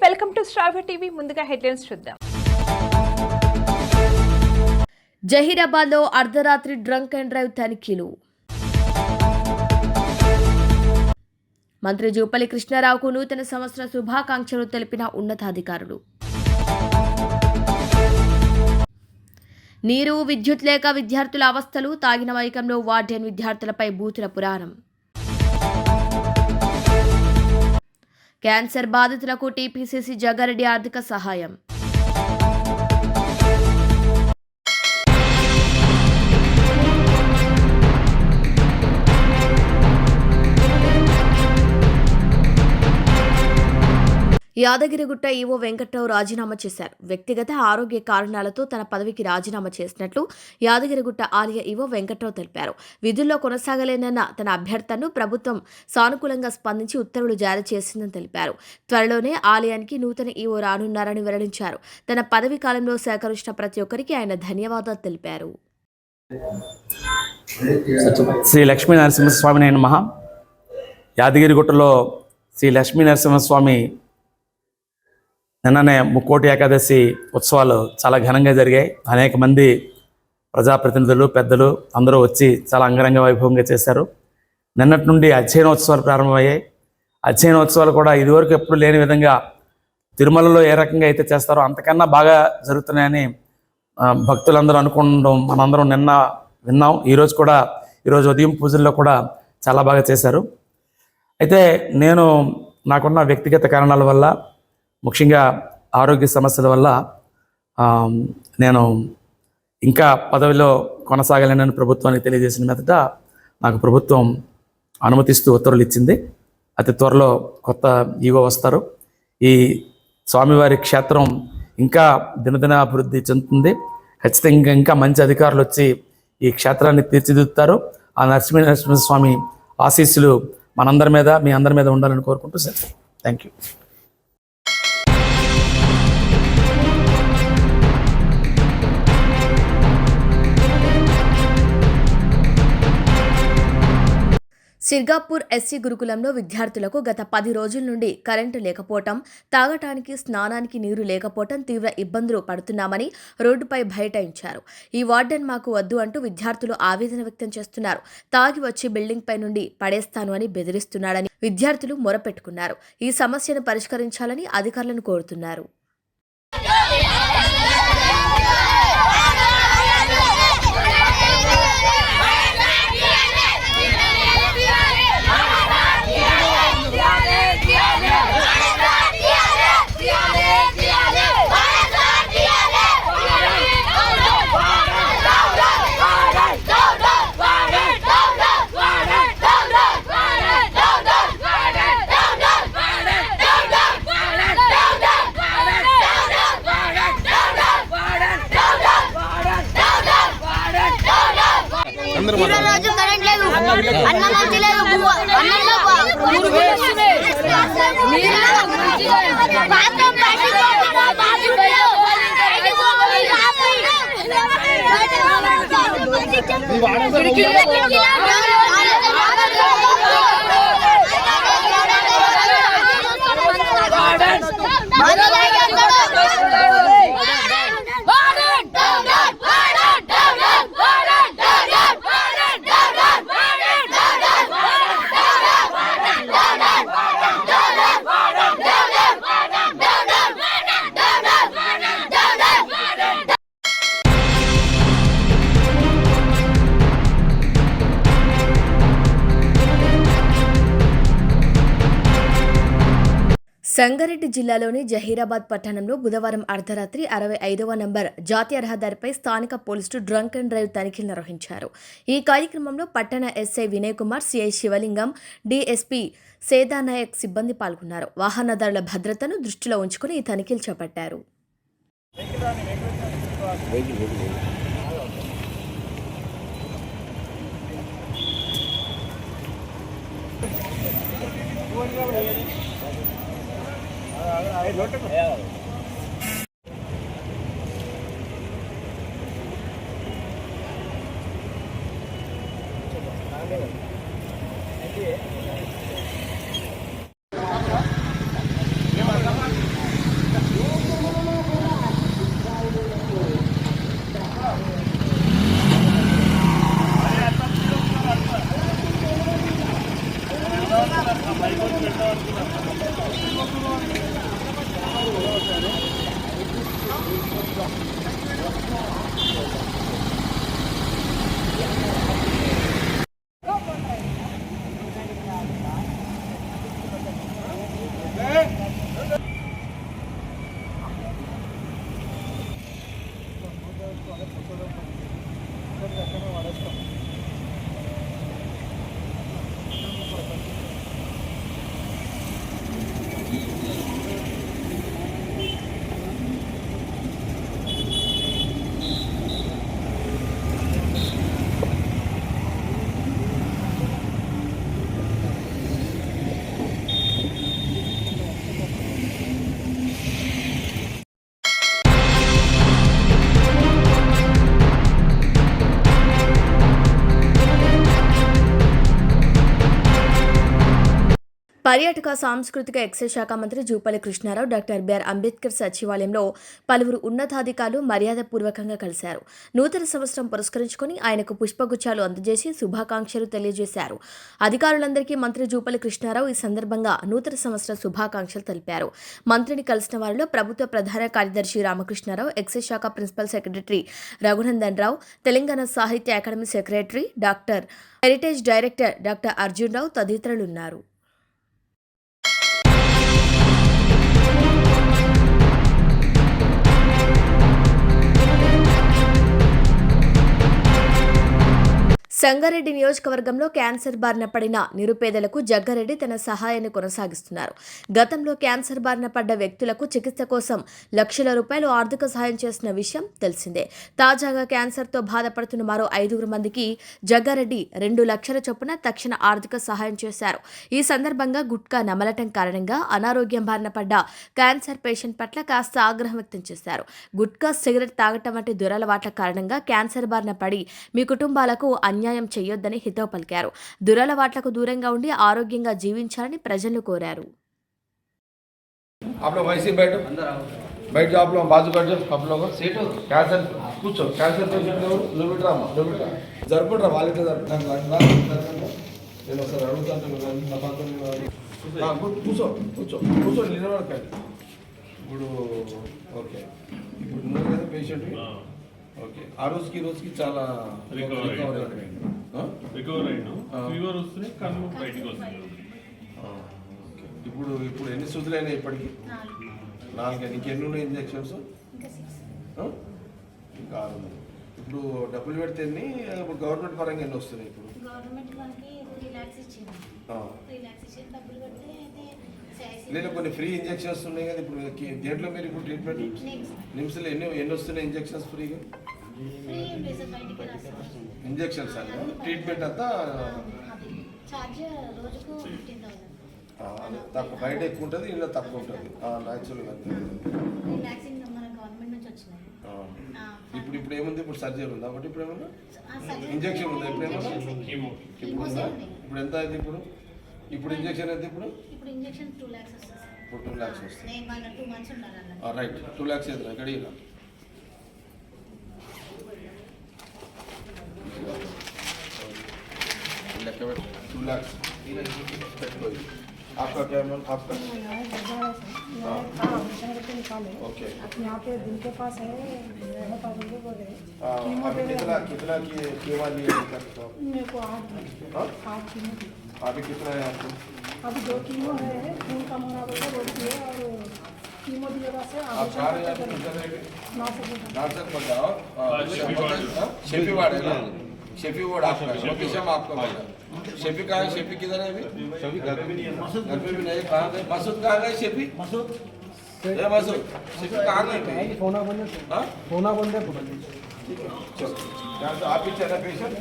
Welcome to స్ట్రాబర్ TV. ముందుగా headlines చూద్దాం. జహీరాబాద్లో అర్ధరాత్రి డ్రంక్ అండ్ డ్రైవ్ తనిఖీలు. మంత్రి జూపల్లి కృష్ణారావుకు నూతన సంవత్సర శుభాకాంక్షలు తెలిపిన ఉన్నతాధికారులు. నీరు విద్యుత్ లేక విద్యార్థుల అవస్థలు తాగిన వైకంలో వార్డెన్ విద్యార్థులపై బూతుల పురాణం. క్యాన్సర్ బాధితులకు టీపీసీసీ జగారెడ్డి ఆర్థిక సహాయం యాదగిరిగుట్ట ఈవో వెంకట్రావు రాజీనామా చేశారు. వ్యక్తిగత ఆరోగ్య కారణాలతో తన పదవికి రాజీనామా చేసినట్లు యాదగిరిగుట్ట ఆలయ ఈవో వెంకట్రావు తెలిపారు. విధుల్లో కొనసాగలేనన్న తన అభ్యర్థనను ప్రభుత్వం సానుకూలంగా స్పందించి ఉత్తర్వులు జారీ చేసిందని తెలిపారు. త్వరలోనే ఆలయానికి నూతన ఈవో రానున్నారని వెల్లడించారు. తన పదవి కాలంలో సహకరించిన ప్రతి ఒక్కరికి ఆయన ధన్యవాదాలు తెలిపారు. శ్రీ లక్ష్మీ నరసింహస్వామి నేను మహా యాదగిరిగుట్టలో శ్రీ లక్ష్మీ నరసింహస్వామి నిన్ననే ముక్కోటి ఏకాదశి ఉత్సవాలు చాలా ఘనంగా జరిగాయి. అనేక మంది ప్రజాప్రతినిధులు పెద్దలు అందరూ వచ్చి చాలా అంగరంగ వైభవంగా చేశారు. నిన్నటి నుండి అధ్యయనోత్సవాలు ప్రారంభమయ్యాయి. అధ్యయనోత్సవాలు కూడా ఇదివరకు ఎప్పుడు లేని విధంగా తిరుమలలో ఏ రకంగా అయితే చేస్తారో అంతకన్నా బాగా జరుగుతున్నాయని భక్తులందరూ అనుకుంటాం మనందరం నిన్న విన్నాం. ఈరోజు కూడా ఈరోజు ఉదయం పూజల్లో కూడా చాలా బాగా చేశారు. అయితే నేను నాకున్న వ్యక్తిగత కారణాల వల్ల ముఖ్యంగా ఆరోగ్య సమస్యల వల్ల నేను ఇంకా పదవిలో కొనసాగలేనని ప్రభుత్వానికి తెలియజేసిన మీదట నాకు ప్రభుత్వం అనుమతిస్తూ ఉత్తర్వులు ఇచ్చింది. అతి త్వరలో కొత్త ఈవో వస్తారు. ఈ స్వామివారి క్షేత్రం ఇంకా దినదిన అభివృద్ధి చెందుతుంది. ఖచ్చితంగా ఇంకా మంచి అధికారులు వచ్చి ఈ క్షేత్రాన్ని తీర్చిదిద్దుతారు. ఆ నరసింహ నరసింహస్వామి ఆశీస్సులు మనందరి మీద మీ అందరి మీద ఉండాలని కోరుకుంటూ sir. Thank you Sirgapur SC గురుకులంలో విద్యార్థులకు గత పది రోజుల నుండి కరెంటు లేకపోవటం తాగటానికి స్నానానికి నీరు లేకపోవటం తీవ్ర ఇబ్బందులు పడుతున్నామని రోడ్డుపై బైఠాయించారు. ఈ వార్డెన్ మాకు వద్దు అంటూ విద్యార్థులు ఆవేదన వ్యక్తం చేస్తున్నారు. తాగి వచ్చి బిల్డింగ్ పై నుండి పడేస్తాను అని బెదిరిస్తున్నాడని విద్యార్థులు మొరపెట్టుకున్నారు. ఈ సమస్యను పరిష్కరించాలని అధికారులను కోరుతున్నారు. రోజు కరెంట్ లేదు. అన్నం మంచి లేదు. అన్నంలో. బాత్రూమ్ సంగారెడ్డి జిల్లాలోని జహీరాబాద్ పట్టణంలో బుధవారం అర్ధరాత్రి అరవై ఐదవ నంబర్ జాతీయ రహదారిపై స్థానిక పోలీసులు డ్రంక్ అండ్ డ్రైవ్ తనిఖీలు నిర్వహించారు. ఈ కార్యక్రమంలో పట్టణ SI Vinay Kumar CI Shivalingam DSP Sedanayak సిబ్బంది పాల్గొన్నారు. వాహనదారుల భద్రతను దృష్టిలో ఉంచుకుని ఈ తనిఖీలు చేపట్టారు. ઓકે આ લોટ છે હે పర్యాటక సాంస్కృతిక ఎక్సైజ్ శాఖ మంత్రి Jupalli Krishna Rao doctor B R Ambedkar సచివాలయంలో పలువురు ఉన్నతాధికారులు మర్యాదపూర్వకంగా కలిశారు. నూతన సంవత్సరం పురస్కరించుకొని ఆయనకు పుష్పగుచ్చాలు అందజేసి శుభాకాంక్షలు తెలియజేశారు. అధికారులందరికీ మంత్రి జూపల్లి కృష్ణారావు ఈ సందర్భంగా నూతన సంవత్సర శుభాకాంక్షలు తెలిపారు. మంత్రిని కలిసిన వారిలో ప్రభుత్వ ప్రధాన కార్యదర్శి రామకృష్ణారావు ఎక్సైజ్ శాఖ ప్రిన్సిపల్ సెక్రటరీ రఘునందన్ రావు తెలంగాణ సాహిత్య academy secretary doctor heritage director doctor Arjun Rao తదితరులున్నారు. Sangareddy నియోజకవర్గంలో క్యాన్సర్ బారిన పడిన నిరుపేదలకు జగ్గారెడ్డి తన సహాయాన్ని కొనసాగిస్తున్నారు. గతంలో క్యాన్సర్ బారిన పడ్డ వ్యక్తులకు చికిత్స కోసం లక్షల రూపాయలు ఆర్థిక సహాయం చేసిన విషయం తెలిసిందే. తాజాగా క్యాన్సర్తో బాధపడుతున్న మరో ఐదుగురు మందికి జగ్గారెడ్డి రెండు లక్షల చొప్పున తక్షణ ఆర్థిక సహాయం చేశారు. ఈ సందర్భంగా గుట్కా నమలటం కారణంగా అనారోగ్యం బారిన పడ్డ క్యాన్సర్ పేషెంట్ పట్ల కాస్త ఆగ్రహం వ్యక్తం చేశారు. గుట్కా సిగరెట్ తాగటం వంటి దురలవాట్ల కారణంగా క్యాన్సర్ బారిన పడి మీ కుటుంబాలకు అన్యాయం చేయొద్దని హితవు పలికారు దురలవాట్లకు దూరంగా ఉండి ఆరోగ్యంగా జీవించాలని ప్రజలు కోరారు आप लोग वैसे ही बैठो बैठ जाओ आप लोग बाजू बैठ जाओ आप लोग सीट हो कैंसर కూర్చో క్యాన్సర్ పేషెంట్ ఎవరు నువ్వు ఇట్రా అమ్మా నువ్వు ఇట్రా జరుపుకుంటారా వాళ్ళకి జరుపుకుంటారు నేను ఒకసారి అడుగుతాను మీరు అన్ని నా పక్కన ఉన్నారు. ఆ, కూ- కూర్చో కూర్చో కూర్చో నిలబడకండి ఇప్పుడు ఓకే ఇప్పుడు నువ్వు కదా పేషెంట్ ఓకే. ఆ రోజుకి ఈ రోజుకి చాలా? రికవర్ అయినా ఆ. ఫీవర్ వస్తుంది కన్ను బయటికి వస్తుంది. ఆ, ఓకే. ఇప్పుడు ఇప్పుడు ఎన్ని సుదులైనాయి ఇప్పటికి? నాలుగు. నీకు ఎన్ని ఉన్నాయి ఇంజెక్షన్స్? ఇంకా ఆరు ఉన్నాయి. ఇప్పుడు డబ్బులు పెడితే ఎన్ని? ఇప్పుడు గవర్నమెంట్ పరంగా ఎన్ని వస్తున్నాయి ఇప్పుడు? గవర్నమెంట్ మనకి రిలాక్స్ ఇచ్చింది. రిలాక్స్ ఇచ్చింది డబ్బులు పెడితే అయితే లేదా కొన్ని ఫ్రీ ఇంజెక్షన్స్ ఉన్నాయి కదా ఇప్పుడు కి- దేంట్లో మీరు ఇప్పుడు ట్రీట్మెంట్ నిమ్స్. నిమ్స్లో ఎన్ని ఎన్ని వస్తున్నాయి ఇంజెక్షన్స్ ఫ్రీగా? ఇంజెక్షన్స్ అన్న ట్రీట్మెంట్ అంతా. తక్కువ. బయట ఎక్కువ ఉంటుంది ఇంట్లో తక్కువ ఉంటుంది. న్యాచురల్గా రిలాక్స్ ఇంకా మన గవర్నమెంట్ నుంచి వచ్చినాయి. ఆ, ఇప్పుడు ఇప్పుడు ఏముంది? ఇప్పుడు సర్జరీ ఉందా? ఒకటి ఇప్పుడు ఏమన్నా. ఇంజెక్షన్ ఉందా? ఇప్పుడు ఏమన్నా కీమో ఇప్పుడు ఎంత అయింది ఇప్పుడు? ఇప్పుడు ఇంజెక్షన్ ఎంత ఇప్పుడు? ఇప్పుడు ఇంజెక్షన్ టూ ల్యాక్స్ వస్తుంది ఇప్పుడు టూ ల్యాక్స్ వస్తుంది. నేను మన టూ మంత్స్ ఉండాలి అన్న రైట్ టూ ల్యాక్స్ అయితే ఇక్కడ ఇలా లెక్క పెట్టు. టూ ల్యాక్స్ పెట్టుకో ఇది. आपका क्या मन आपका? हाँ। ओके। यहाँ पे दिल के पास है तो हाँ, कितना कितना की लिए तो? मेरे को आठ हाँ? आठ अभी कितना है आपको? अभी दो है खून कम तो और कीमो आप चाह रहे हैं बताओ है? ना? आपका लोकेशन आपका शेफी कहाँ है शेफी किधर है अभी शेफी घर पे नहीं है घर पे भी नहीं कहाँ गए मसूद कहाँ गए शेफी मसूद ए मसूद शेफी कहाँ गए भाई फोना बंद हाँ फोना बंद है चलो यहाँ से आप ही चला पेशेंट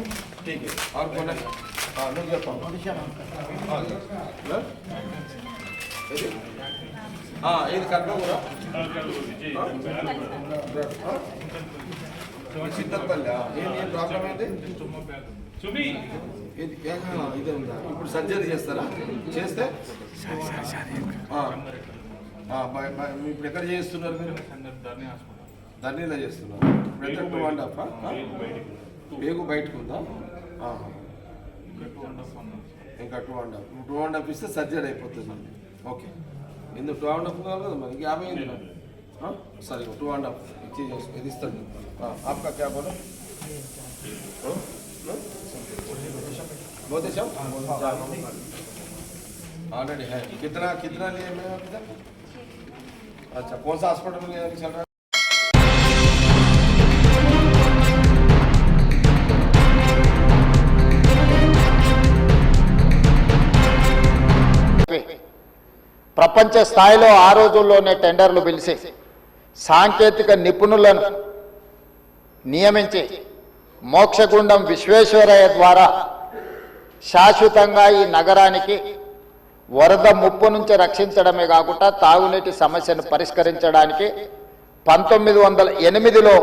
ठीक है और कौन है हाँ लोग हाँ ఇది కర్నూలు సిద్ధపల్లి ఏం ఏం ప్రాబ్లం ఏంటి చూపి ఇది ఏహా, ఇదే ఉందా? ఇప్పుడు సర్జరీ చేస్తారా? చేస్తే? ఇప్పుడు ఎక్కడ చేస్తున్నారు మీరు? ధర్నీలో చేస్తున్నారు. ఇప్పుడు ఎంత టూ అండ్ హాఫ్ పేగు బయటకు. ఉందా. ఇంకా two and half two and half ఇస్తే సర్జరీ అయిపోతుంది ఓకే. ఎందుకు టూ అండ్ హాఫ్ కావాలి కదా మరి? యాభై. ఆ? సరే టూ అండ్ హాఫ్ ఇది ఇస్తాను ఆ, ఆప్కా క్యా బోలో? ఆ? ఆ? बहुत अच्छा ऑलरेडी है कितना कितना लिए मैं अभी तक अच्छा कौन सा हॉस्पिटल में अभी चल रहा है ప్రపంచ స్థాయిలో ఆ రోజుల్లోనే టెండర్లు పిలిచి సాంకేతిక నిపుణులను నియమించి మోక్షగుండం విశ్వేశ్వరయ్య ద్వారా శాశ్వతంగా ఈ నగరానికి వరద ముప్పు నుంచి రక్షించడమే కాకుండా తాగునీటి సమస్యను పరిష్కరించడానికి పంతొమ్మిది వందల ఎనిమిదిలో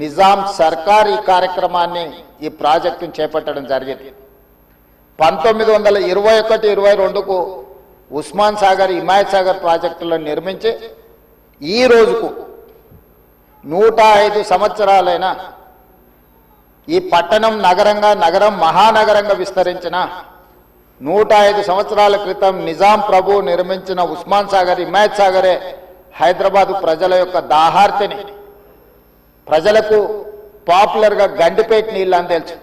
నిజాం సర్కార్ ఈ కార్యక్రమాన్ని ఈ ప్రాజెక్టును చేపట్టడం జరిగింది. పంతొమ్మిది వందల ఇరవై ఒకటి ఇరవై రెండుకు ఉస్మాన్ సాగర్ హిమాయత్ సాగర్ ప్రాజెక్టులను నిర్మించి ఈ రోజుకు నూట ఐదు సంవత్సరాలైన ఈ పట్టణం నగరంగా నగరం మహానగరంగా విస్తరించిన నూట ఐదు సంవత్సరాల క్రితం నిజాం ప్రభు నిర్మించిన ఉస్మాన్ సాగర్ ఇమాయత్ సాగరే హైదరాబాదు ప్రజల యొక్క దాహార్తిని ప్రజలకు పాపులర్గా గండిపేట నీళ్ళు అని తెలుసు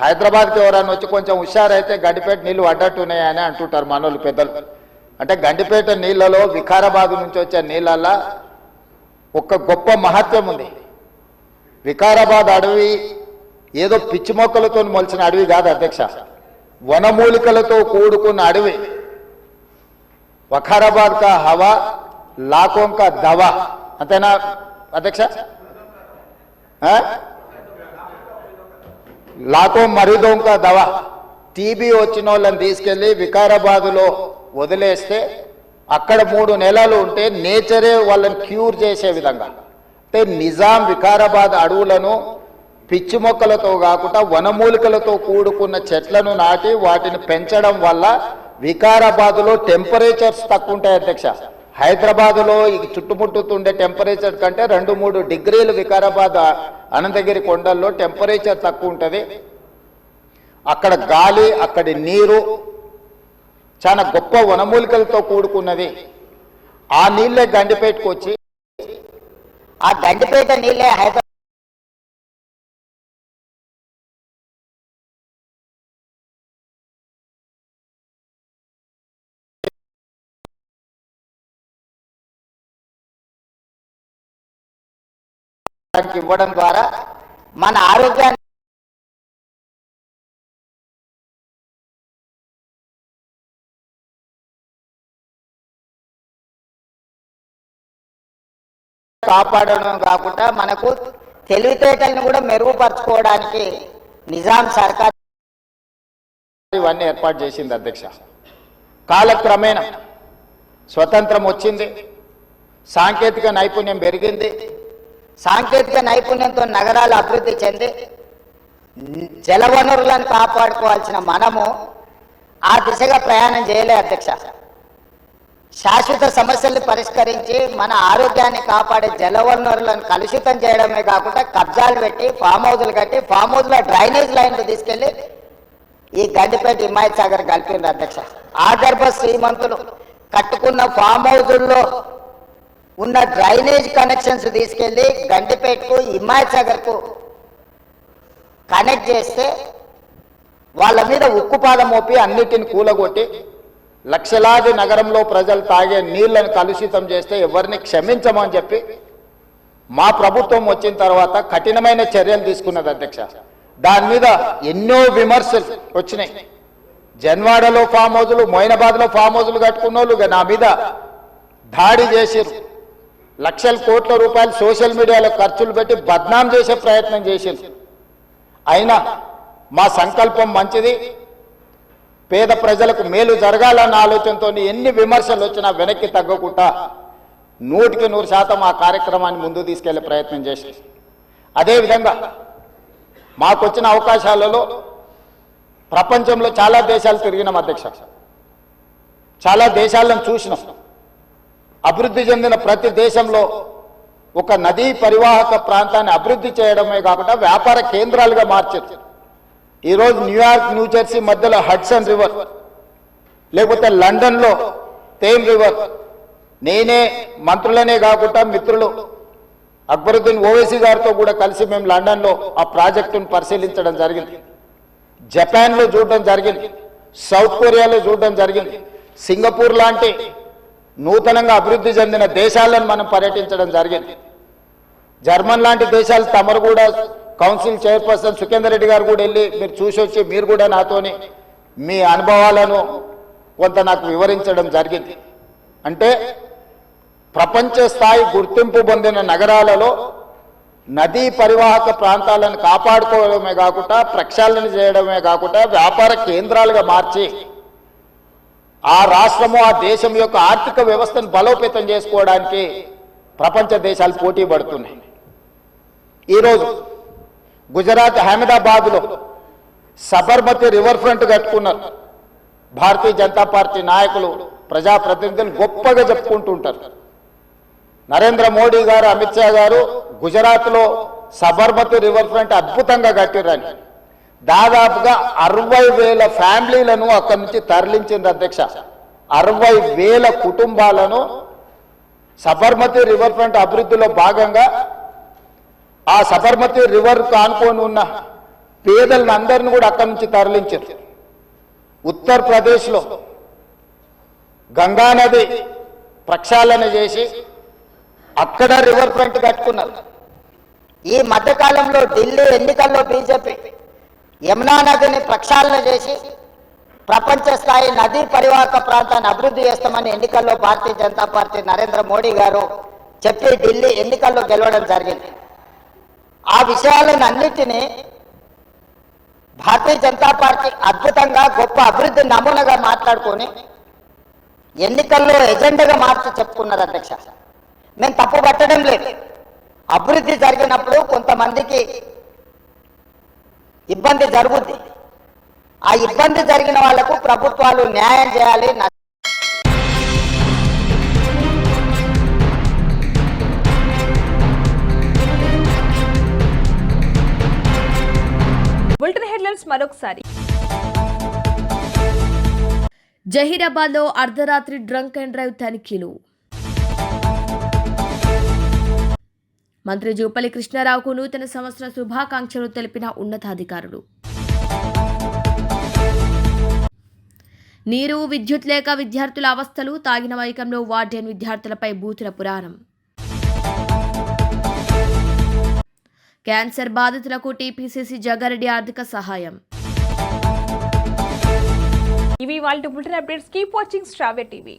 హైదరాబాద్కి ఎవరైనా వచ్చి కొంచెం హుషారైతే గండిపేట నీళ్ళు అడ్డట్టున్నాయని అంటుంటారు మనోళ్ళు పెద్దలు. అంటే గండిపేట నీళ్ళలో వికారాబాద్ నుంచి వచ్చే నీళ్ళల్లో ఒక గొప్ప మహత్వం ఉంది. వికారాబాద్ అడవి ఏదో పిచ్చి మొక్కలతో మొలిచిన అడవి కాదు అధ్యక్ష. వనమూలికలతో కూడుకున్న అడవి. వఖారాబాద్ కా హవా లాకోం కా దవా. అంతేనా అధ్యక్ష? ఆ? లాకో మరిదోం కా దవా. టీబీ వచ్చిన వాళ్ళని తీసుకెళ్ళి వికారాబాదులో వదిలేస్తే అక్కడ మూడు నెలలు ఉంటే నేచరే వాళ్ళని క్యూర్ చేసే విధంగా. అంటే నిజాం వికారాబాద్ అడవులను పిచ్చి మొక్కలతో కాకుండా వనమూలికలతో కూడుకున్న చెట్లను నాటి వాటిని పెంచడం వల్ల వికారాబాద్లో టెంపరేచర్స్ తక్కువ ఉంటాయి అధ్యక్ష. హైదరాబాదులో ఈ చుట్టుముట్టుతుండే టెంపరేచర్ కంటే రెండు మూడు డిగ్రీలు వికారాబాద్ అనంతగిరి కొండల్లో టెంపరేచర్ తక్కువ ఉంటుంది అక్కడ గాలి అక్కడి నీరు చాలా గొప్ప వనమూలికలతో కూడుకున్నది. ఆ నీళ్ళే గండిపేటకు వచ్చి ఆ గండిపేట నీళ్ళే హైదరాబాద్ ఇవ్వడం ద్వారా మన ఆరోగ్యాన్ని కాపాడడం కాకుండా మనకు తెలివితేటలను కూడా మెరుగుపరచుకోవడానికి నిజాం సర్కార్ ఇవన్నీ ఏర్పాటు చేసింది అధ్యక్ష. కాలక్రమేణా స్వతంత్రం వచ్చింది సాంకేతిక నైపుణ్యం పెరిగింది సాంకేతిక నైపుణ్యంతో నగరాలు అభివృద్ధి చెంది జలవనరులను కాపాడుకోవాల్సిన మనము ఆ దిశగా ప్రయాణం చేయలే అధ్యక్ష. శాశ్వత సమస్యల్ని పరిష్కరించి మన ఆరోగ్యాన్ని కాపాడే జలవనరులను కలుషితం చేయడమే కాకుండా కబ్జాలు పెట్టి ఫామ్ హౌజులు కట్టి ఫామ్ హౌజ్లో డ్రైనేజ్ లైన్లు తీసుకెళ్ళి ఈ గడ్డిపేట హిమాయత్ సాగర్ కలిపింది అధ్యక్ష. ఆదర్భ శ్రీమంతులు కట్టుకున్న ఫామ్ హౌజుల్లో ఉన్న డ్రైనేజ్ కనెక్షన్స్ తీసుకెళ్ళి గంటిపేటకు హిమాయత్సాగర్కు కనెక్ట్ చేస్తే వాళ్ళ మీద ఉక్కుపాదం మోపి అన్నిటిని కూలగొట్టి లక్షలాది నగరంలో ప్రజలు తాగే నీళ్ళను కలుషితం చేస్తే ఎవరిని క్షమించమని చెప్పి మా ప్రభుత్వం వచ్చిన తర్వాత కఠినమైన చర్యలు తీసుకున్నది అధ్యక్ష. దాని మీద ఎన్నో విమర్శలు వచ్చినాయి. జన్వాడలో ఫామ్ హౌజులు మొయినాబాద్లో ఫామ్ హౌజులు కట్టుకున్న వాళ్ళు నా మీద దాడి చేసిరు లక్షల కోట్ల రూపాయలు సోషల్ మీడియాలో ఖర్చులు పెట్టి బద్నాం చేసే ప్రయత్నం చేసింది అయినా మా సంకల్పం మంచిది. పేద ప్రజలకు మేలు జరగాలన్న ఆలోచనతో ఎన్ని విమర్శలు వచ్చినా వెనక్కి తగ్గకుండా నూటికి నూరు శాతం ఆ కార్యక్రమాన్ని ముందు తీసుకెళ్ళే ప్రయత్నం చేసి అదేవిధంగా మాకు వచ్చిన అవకాశాలలో ప్రపంచంలో చాలా దేశాలు తిరిగినాం అధ్యక్ష. చాలా దేశాలను చూసినాం. అభివృద్ధి చెందిన ప్రతి దేశంలో ఒక నదీ పరివాహక ప్రాంతాన్ని అభివృద్ధి చేయడమే కాకుండా వ్యాపార కేంద్రాలుగా మార్చారు. ఈరోజు న్యూయార్క్ న్యూజెర్సీ మధ్యలో హడ్సన్ రివర్ లేకపోతే లండన్లో తేమ్ రివర్. నేనే మంత్రులనే కాకుండా మిత్రులు. అక్బరుద్దీన్ ఓవైసీ గారితో కూడా కలిసి మేము లండన్లో ఆ ప్రాజెక్టును పరిశీలించడం జరిగింది. జపాన్లో చూడడం జరిగింది. సౌత్ కొరియాలో చూడడం జరిగింది. సింగపూర్ లాంటి నూతనంగా అభివృద్ధి చెందిన దేశాలను మనం పర్యటించడం జరిగింది. జర్మన్ లాంటి దేశాలు తమరు కూడా కౌన్సిల్ చైర్పర్సన్ సుఖేందర్ రెడ్డి గారు కూడా వెళ్ళి మీరు చూసి వచ్చి మీరు కూడా నాతోని మీ అనుభవాలను కొంత నాకు వివరించడం జరిగింది. అంటే ప్రపంచ స్థాయి గుర్తింపు పొందిన నగరాలలో నదీ పరివాహక ప్రాంతాలను కాపాడుకోవడమే కాకుండా ప్రక్షాళన చేయడమే కాకుండా వ్యాపార కేంద్రాలుగా మార్చి ఆ రాష్ట్రము ఆ దేశం యొక్క ఆర్థిక వ్యవస్థను బలోపేతం చేసుకోవడానికి ప్రపంచ దేశాలు పోటీ పడుతున్నాయి. ఈరోజు గుజరాత్ అహ్మదాబాద్లో సబర్మతి రివర్ ఫ్రంట్ కట్టుకున్నారు భారతీయ జనతా పార్టీ నాయకులు ప్రజాప్రతినిధులు గొప్పగా చెప్పుకుంటుంటారు. నరేంద్ర మోడీ గారు అమిత్ షా గారు గుజరాత్లో సబర్మతి రివర్ ఫ్రంట్ అద్భుతంగా కట్టిరని దాదాపుగా అరవై వేల ఫ్యామిలీలను అక్కడి నుంచి తరలించింది అధ్యక్ష. అరవై వేల కుటుంబాలను సబర్మతి రివర్ ఫ్రంట్ అభివృద్ధిలో భాగంగా ఆ సబర్మతి రివర్ కానుకొని ఉన్న పేదలను అందరిని కూడా అక్కడి నుంచి తరలించారు ఉత్తరప్రదేశ్లో గంగానది ప్రక్షాళన చేసి అక్కడ రివర్ ఫ్రంట్ కట్టుకున్నారు. ఈ మధ్యకాలంలో ఢిల్లీ ఎన్నికల్లో బీజేపీ యమునా నదిని ప్రక్షాళన చేసి ప్రపంచ స్థాయి నదీ పరివాహక ప్రాంతాన్ని అభివృద్ధి చేస్తామని ఎన్నికల్లో భారతీయ జనతా పార్టీ నరేంద్ర మోడీ గారు చెప్పి ఢిల్లీ ఎన్నికల్లో గెలవడం జరిగింది. ఆ విషయాలను అన్నిటినీ భారతీయ జనతా పార్టీ అద్భుతంగా గొప్ప అభివృద్ధి నమూనాగా మాట్లాడుకొని ఎన్నికల్లో ఎజెండాగా మార్చి చెప్పుకున్నారు అధ్యక్ష. మేము తప్పు పట్టడం లేదు. అభివృద్ధి జరిగినప్పుడు కొంతమందికి ఇబ్బంది జరుగుద్ది. ఆ ఇబ్బంది జరిగిన వాళ్ళకు ప్రభుత్వాలు న్యాయం చేయాలి న- బులెటిన్ హెడ్లైన్స్ మరొకసారి. జహీరాబాద్లో అర్ధరాత్రి డ్రంక్ అండ్ డ్రైవ్ తనిఖీలు. మంత్రి జూపల్లి కృష్ణారావుకు నూతన సంవత్సర శుభాకాంక్షలు తెలిపిన ఉన్నతాధికారులు. నీరు విద్యుత్ లేక విద్యార్థుల అవస్థలు తాగిన వైకంలో వార్డెన్ విద్యార్థులపై బూతుల పురాణం. క్యాన్సర్ బాధితులకు టీపీసీసీ జగ్గారెడ్డి ఆర్థిక సహాయం. ఇవి వాళ్ళ బులెటిన్ అప్డేట్స్ కీప్ వాచింగ్ స్ట్రావే టీవీ.